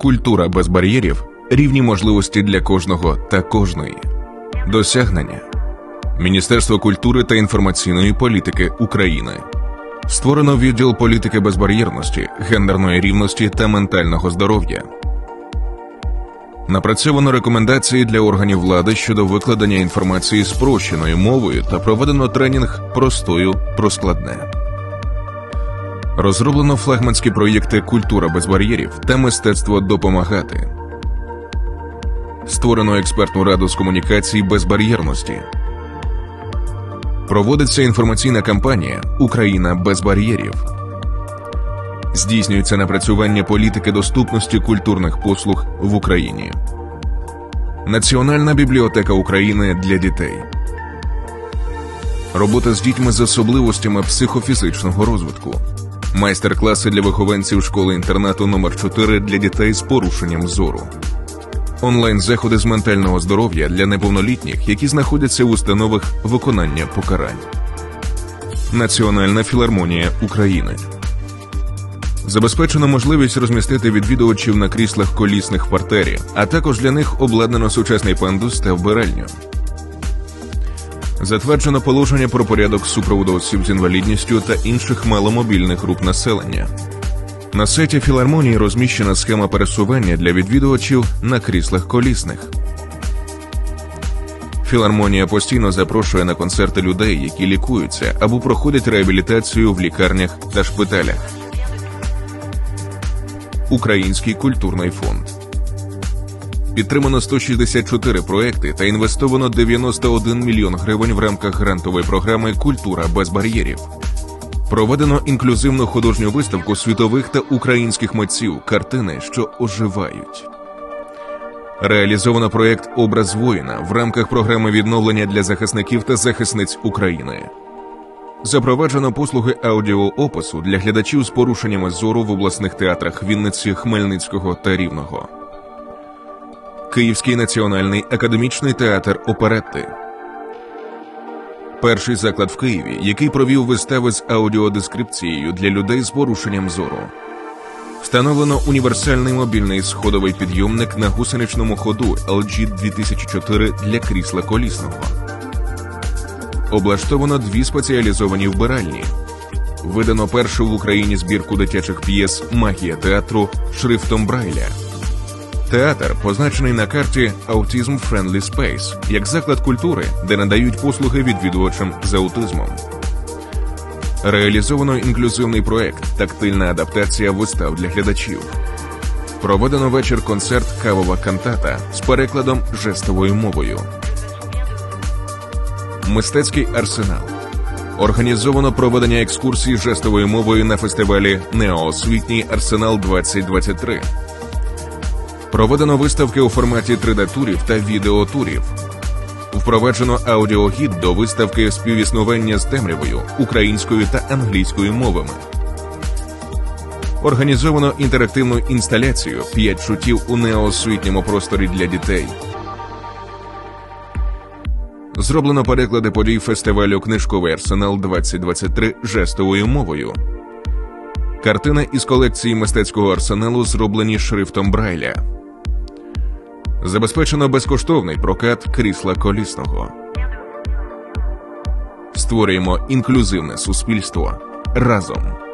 Культура без бар'єрів, рівні можливості для кожного та кожної. Досягнення Міністерство культури та інформаційної політики України. Створено відділ політики безбар'єрності, гендерної рівності та ментального здоров'я. Напрацьовано рекомендації для органів влади щодо викладення інформації спрощеною мовою та проведено тренінг простою про складне. Розроблено флагманські проєкти Культура без бар'єрів та мистецтво допомагати. Створено експертну раду з комунікацій безбар'єрності. Проводиться інформаційна кампанія Україна без бар'єрів. Здійснюється напрацювання політики доступності культурних послуг в Україні. Національна бібліотека України для дітей. Робота з дітьми з особливостями психофізичного розвитку. Майстер-класи для вихованців школи інтернату номер 4 для дітей з порушенням зору. Онлайн заходи з ментального здоров'я для неповнолітніх, які знаходяться в установах виконання покарань. Національна філармонія України. Забезпечено можливість розмістити відвідувачів на кріслах колісних в партері, а також для них обладнано сучасний пандус та вбиральню. Затверджено положення про порядок супроводу осіб з інвалідністю та інших маломобільних груп населення. На сайті філармонії розміщена схема пересування для відвідувачів на кріслах колісних. Філармонія постійно запрошує на концерти людей, які лікуються або проходять реабілітацію в лікарнях та шпиталях. Український культурний фонд. Підтримано 164 проекти та інвестовано 91 мільйон гривень в рамках грантової програми Культура без бар'єрів. Проведено інклюзивну художню виставку світових та українських митців картини, що оживають. Реалізовано проєкт Образ воїна в рамках програми відновлення для захисників та захисниць України. Запроваджено послуги аудіоопису для глядачів з порушеннями зору в обласних театрах Вінниці, Хмельницького та Рівного. Київський національний академічний театр оперетти. Перший заклад в Києві, який провів вистави з аудіодескрипцією для людей з порушенням зору. Встановлено універсальний мобільний сходовий підйомник на гусеничному ходу LG 2004 для крісла колісного. Облаштовано дві спеціалізовані вбиральні. Видано першу в Україні збірку дитячих п'єс Магія театру шрифтом Брайля. Театр позначений на карті Autism Friendly Space як заклад культури, де надають послуги відвідувачам з аутизмом. Реалізовано інклюзивний проект Тактильна адаптація вистав для глядачів. Проведено вечір-концерт Кавова кантата з перекладом жестовою мовою. Мистецький арсенал. Організовано проведення екскурсій жестовою мовою на фестивалі Неоосвітній арсенал 2023 Проведено виставки у форматі 3D-турів та відеотурів. Впроваджено аудіогід до виставки співіснування з темрявою українською та англійською мовами. Організовано інтерактивну інсталяцію «П'ять чуттів у неосвітньому просторі для дітей. Зроблено переклади подій фестивалю Книжковий арсенал 2023 жестовою мовою. Картини із колекції мистецького арсеналу зроблені шрифтом Брайля. Забезпечено безкоштовний прокат крісла колісного. Створюємо інклюзивне суспільство разом.